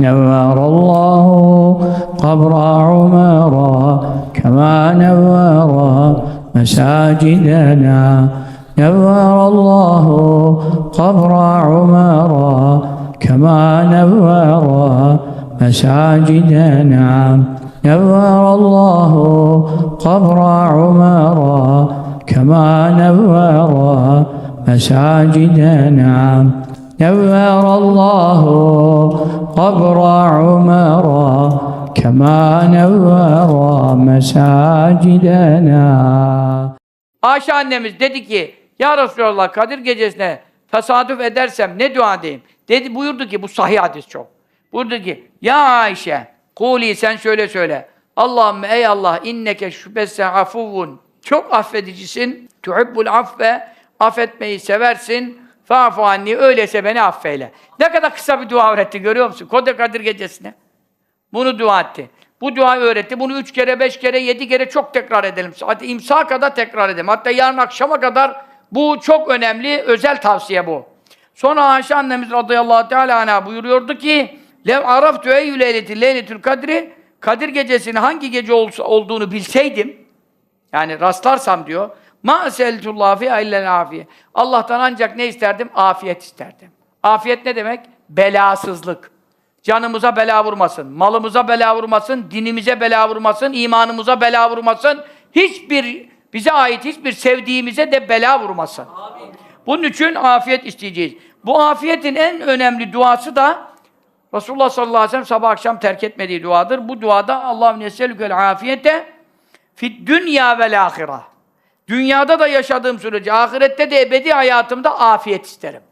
نور الله قبر عمارا كما نور مساجدنا. نور الله قبر عمارا كما نور مساجدنا. نور الله قبر عمارا كما نور مساجدنا. نور الله قبر عمر كما نور مساجدنا Ayşe annemiz dedi ki Ya Resulallah Kadir gecesine tesadüf edersem ne dua edeyim? Dedi buyurdu ki bu sahih hadis çok. Buyurdu ki Ya Ayşe kuli sen şöyle söyle. Allahümme ey Allah inneke şüphesiz afuvun çok affedicisin. Tuhibbul affe affetmeyi seversin. Fa'fu anni öyleyse beni affeyle. Ne kadar kısa bir dua öğretti görüyor musun? Kode Kadir gecesine. Bunu dua etti. Bu duayı öğretti. Bunu üç kere, beş kere, yedi kere çok tekrar edelim. Hatta imsa kadar tekrar edelim. Hatta yarın akşama kadar bu çok önemli, özel tavsiye bu. Sonra Ayşe annemiz radıyallahu teala anha buyuruyordu ki Lev araftu eyyü leyleti leyletül kadri Kadir gecesinin hangi gece olsa, olduğunu bilseydim yani rastlarsam diyor ma seltullah fi illel afiye. Allah'tan ancak ne isterdim? Afiyet isterdim. Afiyet ne demek? Belasızlık. Canımıza bela vurmasın, malımıza bela vurmasın, dinimize bela vurmasın, imanımıza bela vurmasın. Hiçbir bize ait hiçbir sevdiğimize de bela vurmasın. Bunun için afiyet isteyeceğiz. Bu afiyetin en önemli duası da Resulullah sallallahu aleyhi ve sellem sabah akşam terk etmediği duadır. Bu duada Allah'ım neselükel afiyete fit dünya vel ahira. Dünyada da yaşadığım sürece, ahirette de ebedi hayatımda afiyet isterim.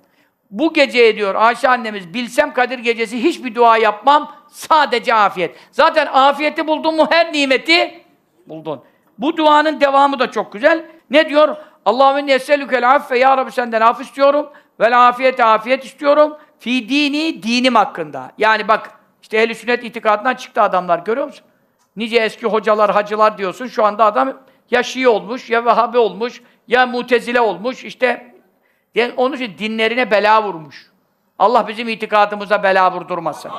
Bu geceye diyor Ayşe annemiz, bilsem Kadir gecesi hiçbir dua yapmam, sadece afiyet. Zaten afiyeti buldun mu her nimeti buldun. Bu duanın devamı da çok güzel. Ne diyor? Allahümme nesselükel affe, Ya Rabbi senden af istiyorum. Vel afiyete afiyet istiyorum. Fi dini, dinim hakkında. Yani bak, işte ehl sünnet itikadından çıktı adamlar, görüyor musun? Nice eski hocalar, hacılar diyorsun, şu anda adam ya Şii olmuş, ya Vehhabi olmuş, ya Mutezile olmuş, işte yani onun için dinlerine bela vurmuş. Allah bizim itikadımıza bela vurdurmasın.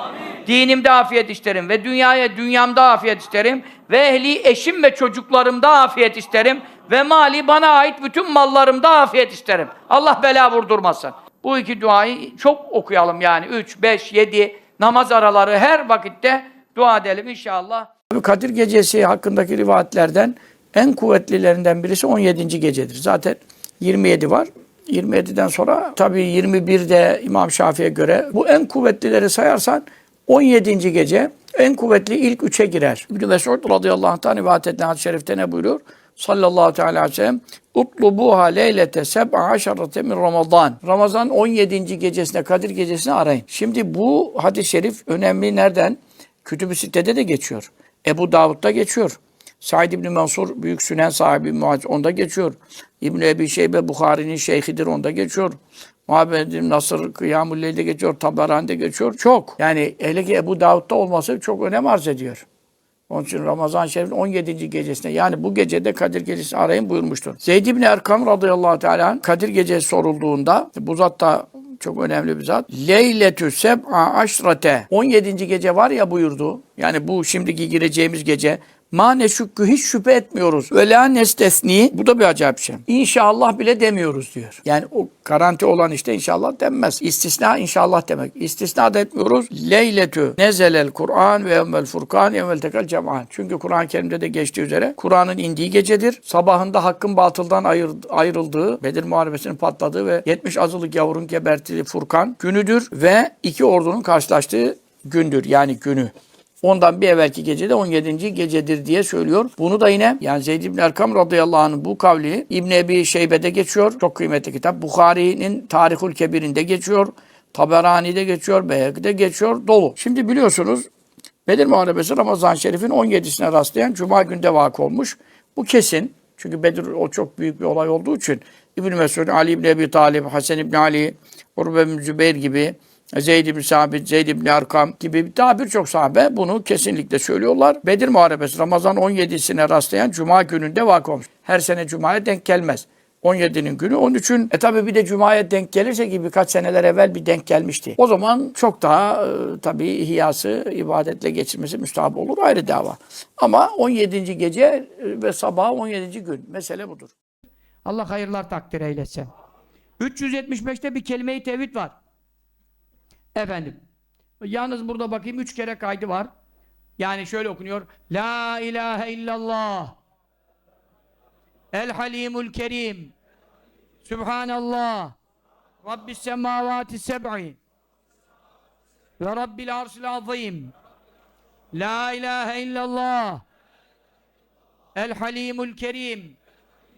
Dinimde afiyet isterim ve dünyaya, dünyamda afiyet isterim ve ehli eşim ve çocuklarımda afiyet isterim ve mali bana ait bütün mallarımda afiyet isterim. Allah bela vurdurmasın. Bu iki duayı çok okuyalım yani. Üç, beş, yedi namaz araları her vakitte dua edelim inşallah. Kadir Gecesi hakkındaki rivayetlerden en kuvvetlilerinden birisi 17. gecedir. Zaten 27 var. 27'den sonra tabii 21'de İmam Şafii'ye göre bu en kuvvetlileri sayarsan 17. gece en kuvvetli ilk üçe girer. İbn-i Mesud radıyallahu anh'tan rivayet edilen hadis-i şerifte ne buyuruyor? Sallallahu teala aleyhi ve sellem Utlubuha leylete seb'a aşarate min Ramazan. Ramazan 17. gecesine, Kadir gecesine arayın. Şimdi bu hadis-i şerif önemli nereden? Kütüb-i Sitte'de de geçiyor. Ebu Davud'da geçiyor. Said İbni Mansur büyük sünen sahibi muhac onda geçiyor. İbn Ebi Şeybe Bukhari'nin şeyhidir onda geçiyor. Muhammed bin Nasır Kıyamul Leyl'de geçiyor, Tabarani'de geçiyor. Çok. Yani hele ki Ebu Davud'da olması çok önem arz ediyor. Onun için Ramazan Şerif'in 17. gecesine yani bu gecede Kadir Gecesi arayın buyurmuştur. Zeyd İbni Erkam radıyallahu teala Kadir Gecesi sorulduğunda bu zat da çok önemli bir zat. Leyletü seb'a aşrate. 17. gece var ya buyurdu. Yani bu şimdiki gireceğimiz gece. Ma neşükkü hiç şüphe etmiyoruz. Ve la nestesni. Bu da bir acayip şey. İnşallah bile demiyoruz diyor. Yani o garanti olan işte inşallah denmez. İstisna inşallah demek. İstisna da etmiyoruz. Leyletü nezelel Kur'an ve evvel furkan evvel tekel cemaat. Çünkü Kur'an-ı Kerim'de de geçtiği üzere Kur'an'ın indiği gecedir. Sabahında hakkın batıldan ayır, ayrıldığı, Bedir Muharebesi'nin patladığı ve 70 azılık yavrun gebertiği Furkan günüdür ve iki ordunun karşılaştığı gündür. Yani günü. Ondan bir evvelki gece de 17. gecedir diye söylüyor. Bunu da yine yani Zeyd İbn Erkam radıyallahu anh'ın bu kavli İbn Ebi Şeybe'de geçiyor. Çok kıymetli kitap. Bukhari'nin Tarihul Kebir'inde geçiyor. Taberani'de geçiyor. Beyhek'de geçiyor. Dolu. Şimdi biliyorsunuz Bedir Muharebesi Ramazan Şerif'in 17'sine rastlayan Cuma günde vakı olmuş. Bu kesin. Çünkü Bedir o çok büyük bir olay olduğu için İbn Mesud, Ali İbn Ebi Talib, Hasan İbn Ali, Urbe bin Zübeyir gibi Zeyd ibn Sabit, Zeyd ibn Arkam gibi daha birçok sahabe bunu kesinlikle söylüyorlar. Bedir Muharebesi Ramazan 17'sine rastlayan Cuma gününde vakı olmuş. Her sene Cuma'ya denk gelmez. 17'nin günü. 13'ün e tabi bir de Cuma'ya denk gelirse ki birkaç seneler evvel bir denk gelmişti. O zaman çok daha e, tabi ihyası ibadetle geçirmesi müstahap olur ayrı dava. Ama 17. gece e, ve sabah 17. gün. Mesele budur. Allah hayırlar takdir eylesin. 375'te bir kelime-i tevhid var. Efendim. Yalnız burada bakayım üç kere kaydı var. Yani şöyle okunuyor. La ilahe illallah. El halimul kerim. Subhanallah. Rabbis semavati seb'i. Ve Rabbil arşil azim. La ilahe illallah. El halimul kerim.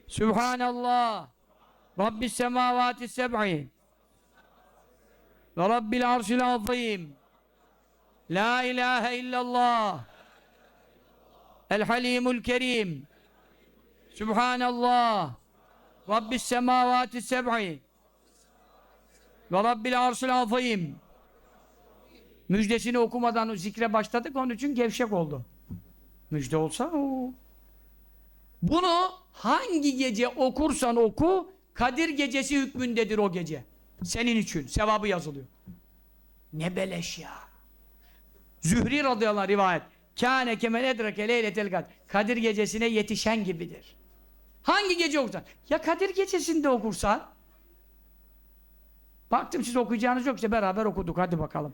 Subhanallah. Rabbis semavati seb'i. Ve Rabbil arşil azim. La ilahe illallah. El halimul kerim. Subhanallah. Rabbis semavati seb'i. Ve Rabbil arşil azim. Müjdesini okumadan zikre başladık onun için gevşek oldu. Müjde olsa o. Bunu hangi gece okursan oku Kadir gecesi hükmündedir o gece. Senin için sevabı yazılıyor. Ne beleş ya. Zühri radıyallahu rivayet. Kâne kemen edrake leyletel kadir. Kadir gecesine yetişen gibidir. Hangi gece okursan? Ya Kadir gecesinde okursan? Baktım siz okuyacağınız yok beraber okuduk hadi bakalım.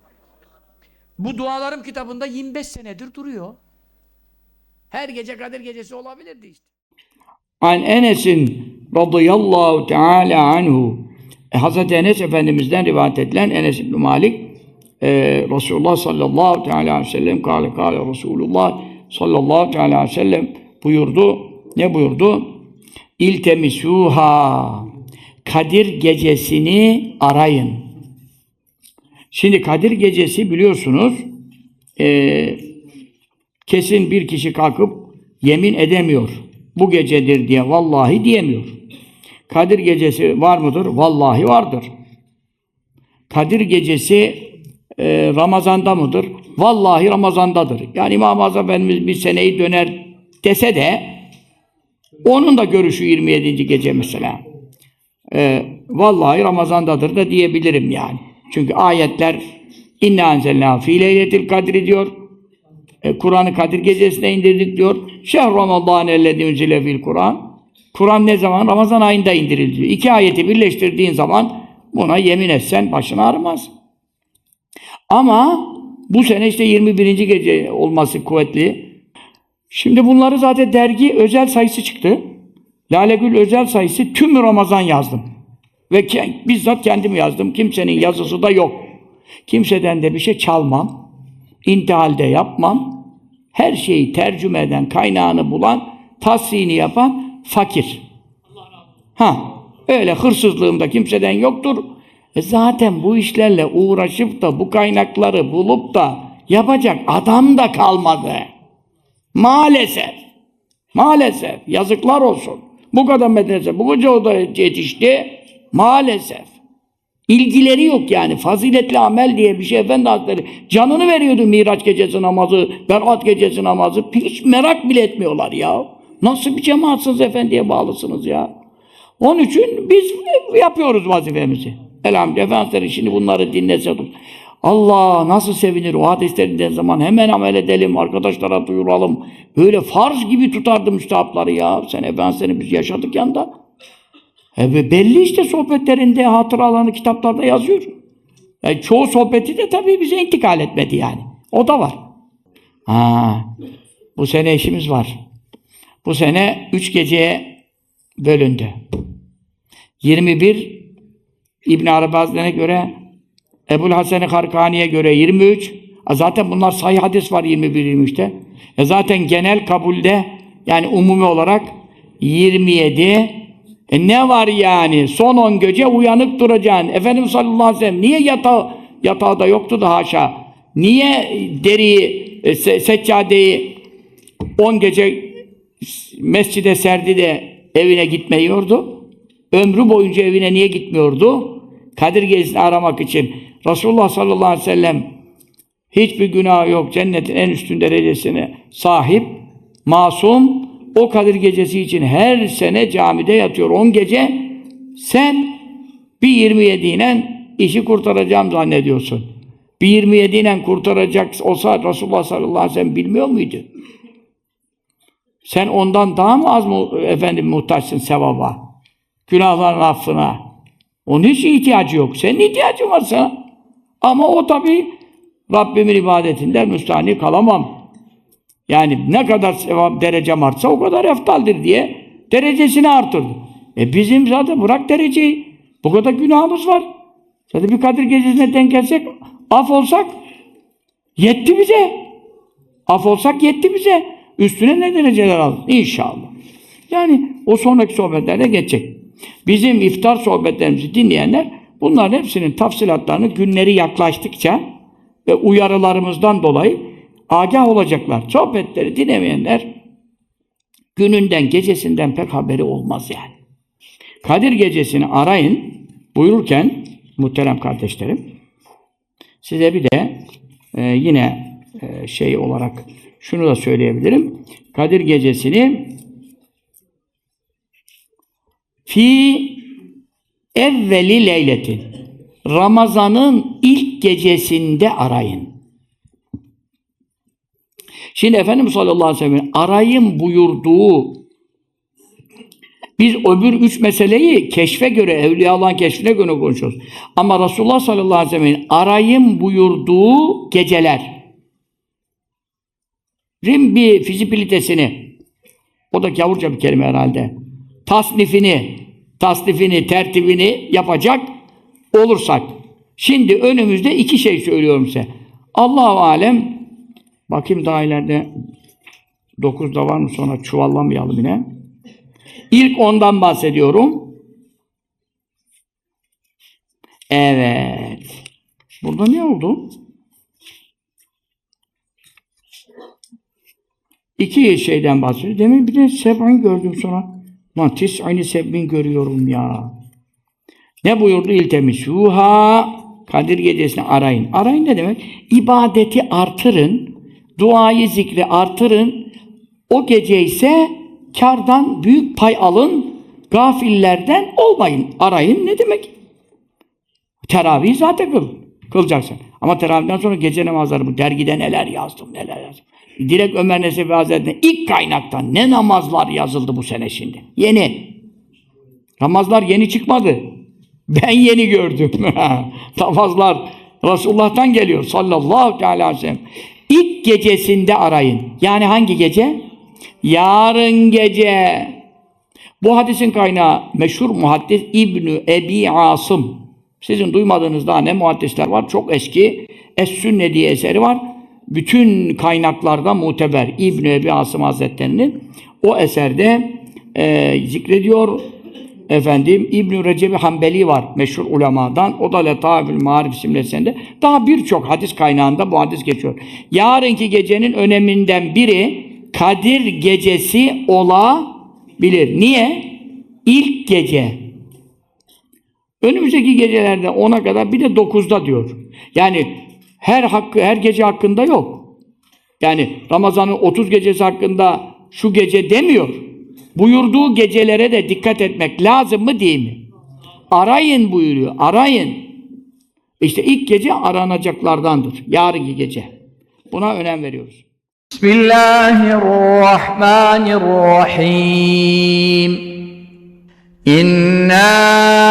Bu dualarım kitabında 25 senedir duruyor. Her gece Kadir gecesi olabilirdi işte. An Enes'in radıyallahu teala anhu e, Hazreti Enes Efendimiz'den rivayet edilen Enes İbn Malik e, Resulullah sallallahu teala aleyhi ve sellem kâle kâle Resulullah sallallahu teala aleyhi ve sellem buyurdu. Ne buyurdu? İltemisuha Kadir gecesini arayın. Şimdi Kadir gecesi biliyorsunuz e, kesin bir kişi kalkıp yemin edemiyor. Bu gecedir diye vallahi diyemiyor. Kadir gecesi var mıdır? Vallahi vardır. Kadir gecesi e, Ramazan'da mıdır? Vallahi Ramazan'dadır. Yani İmam-ı Azam Efendimiz bir seneyi döner dese de onun da görüşü 27. gece mesela. E, vallahi Ramazan'dadır da diyebilirim yani. Çünkü ayetler inna enzelna fi leyletil kadri diyor. E, Kur'an'ı Kadir gecesine indirdik diyor. Şehr Ramazan ellezî unzile fil Kur'an. Kur'an ne zaman? Ramazan ayında indirildi. İki ayeti birleştirdiğin zaman buna yemin etsen başın ağrımaz. Ama bu sene işte 21. gece olması kuvvetli. Şimdi bunları zaten dergi özel sayısı çıktı. Lale Gül özel sayısı tüm Ramazan yazdım. Ve ke- bizzat kendim yazdım. Kimsenin yazısı da yok. Kimseden de bir şey çalmam. İntihalde yapmam. Her şeyi tercüme eden, kaynağını bulan, tahsini yapan fakir. Ha, öyle hırsızlığımda kimseden yoktur. E zaten bu işlerle uğraşıp da bu kaynakları bulup da yapacak adam da kalmadı. Maalesef. Maalesef. Yazıklar olsun. Bu kadar medrese, bu koca oda yetişti. Maalesef. İlgileri yok yani. Faziletli amel diye bir şey Efendi Hazretleri canını veriyordu Miraç gecesi namazı, Berat gecesi namazı. Hiç merak bile etmiyorlar ya. Nasıl bir cemaatsınız efendiye bağlısınız ya. Onun için biz yapıyoruz vazifemizi. Elhamdülillah Efendimiz şimdi bunları dinlese Allah nasıl sevinir o hadislerinden zaman hemen amel edelim, arkadaşlara duyuralım. Böyle farz gibi tutardı müstahapları ya. Sen Efendimiz'i biz yaşadık yanda. E be- belli işte sohbetlerinde, hatıralarını kitaplarda yazıyor. E, çoğu sohbeti de tabii bize intikal etmedi yani. O da var. Ha, bu sene işimiz var. Bu sene üç geceye bölündü. 21 İbn Arabi Hazretleri'ne göre Ebul Hasan-ı göre 23 E zaten bunlar sahih hadis var 21-23'te. E zaten genel kabulde yani umumi olarak 27 e ne var yani? Son 10 gece uyanık duracaksın. Efendimiz sallallahu aleyhi ve sellem niye yatağı, yatağı yoktu da haşa? Niye deriyi, e, se- seccadeyi 10 gece mescide serdi de evine gitmiyordu? Ömrü boyunca evine niye gitmiyordu? Kadir Gecesi'ni aramak için. Resulullah sallallahu aleyhi ve sellem hiçbir günah yok. Cennetin en üstün derecesine sahip, masum. O Kadir Gecesi için her sene camide yatıyor. 10 gece Sen bir 27 ile işi kurtaracağım zannediyorsun. Bir 27 ile kurtaracak olsa Resulullah sallallahu aleyhi ve sellem bilmiyor muydu? Sen ondan daha mı az mı efendim muhtaçsın sevaba? Günahların affına. Onun hiç ihtiyacı yok. Senin ihtiyacın var sana. Ama o tabi Rabbimin ibadetinden müstahni kalamam. Yani ne kadar sevap derecem artsa o kadar eftaldir diye derecesini artırdı. E bizim zaten bırak dereceyi. Bu kadar günahımız var. Zaten bir Kadir Gecesi'ne denk gelsek, af olsak yetti bize. Af olsak yetti bize. Üstüne ne dereceler alır? İnşallah. Yani o sonraki sohbetlerde geçecek. Bizim iftar sohbetlerimizi dinleyenler bunların hepsinin tafsilatlarını günleri yaklaştıkça ve uyarılarımızdan dolayı agah olacaklar. Sohbetleri dinlemeyenler gününden, gecesinden pek haberi olmaz yani. Kadir gecesini arayın buyururken muhterem kardeşlerim size bir de e, yine e, şey olarak şunu da söyleyebilirim. Kadir gecesini fi evveli leyletin Ramazan'ın ilk gecesinde arayın. Şimdi Efendimiz sallallahu aleyhi ve sellem arayın buyurduğu biz öbür üç meseleyi keşfe göre, evliya Allah'ın keşfine göre konuşuyoruz. Ama Resulullah sallallahu aleyhi ve sellem'in arayın buyurduğu geceler rim bir fizibilitesini o da gavurca bir kelime herhalde tasnifini tasnifini, tertibini yapacak olursak şimdi önümüzde iki şey söylüyorum size. Allahu alem bakayım daha ileride dokuzda var mı sonra çuvallamayalım yine. İlk ondan bahsediyorum. Evet. Burada ne oldu? İki şeyden bahsediyor. Demin bir de seb'in gördüm sonra. Lan tis'ini seb'in görüyorum ya. Ne buyurdu iltemisuha? Kadir gecesini arayın. Arayın ne demek? İbadeti artırın. Duayı zikri artırın. O gece ise kardan büyük pay alın. Gafillerden olmayın. Arayın ne demek? Teravih zaten kıl. Kılacaksın. Ama teravihden sonra gece namazları bu dergide neler yazdım neler yazdım. Direkt Ömer Nesefi Hazretleri'ne ilk kaynaktan ne namazlar yazıldı bu sene şimdi. Yeni. Namazlar yeni çıkmadı. Ben yeni gördüm. namazlar Resulullah'tan geliyor sallallahu aleyhi ve sellem. İlk gecesinde arayın. Yani hangi gece? Yarın gece. Bu hadisin kaynağı meşhur muhaddis İbnü Ebi Asım. Sizin duymadığınız daha ne muhaddisler var? Çok eski. Es-Sünne diye eseri var. Bütün kaynaklarda muteber İbn Ebi Asım Hazretleri'nin o eserde e, zikrediyor. Efendim İbn Recep Hanbeli var meşhur ulemadan. O da Letafül Marif isimli eserinde. Daha birçok hadis kaynağında bu hadis geçiyor. Yarınki gecenin öneminden biri Kadir gecesi olabilir. Niye? İlk gece. Önümüzdeki gecelerde 10'a kadar bir de 9'da diyor. Yani her hakkı her gece hakkında yok. Yani Ramazan'ın 30 gecesi hakkında şu gece demiyor. Buyurduğu gecelere de dikkat etmek lazım mı değil mi? Arayın buyuruyor. Arayın. İşte ilk gece aranacaklardandır. Yarınki gece. Buna önem veriyoruz. Bismillahirrahmanirrahim. İnna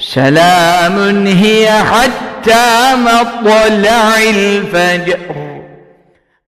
سلام هي حتى مطلع الفجر.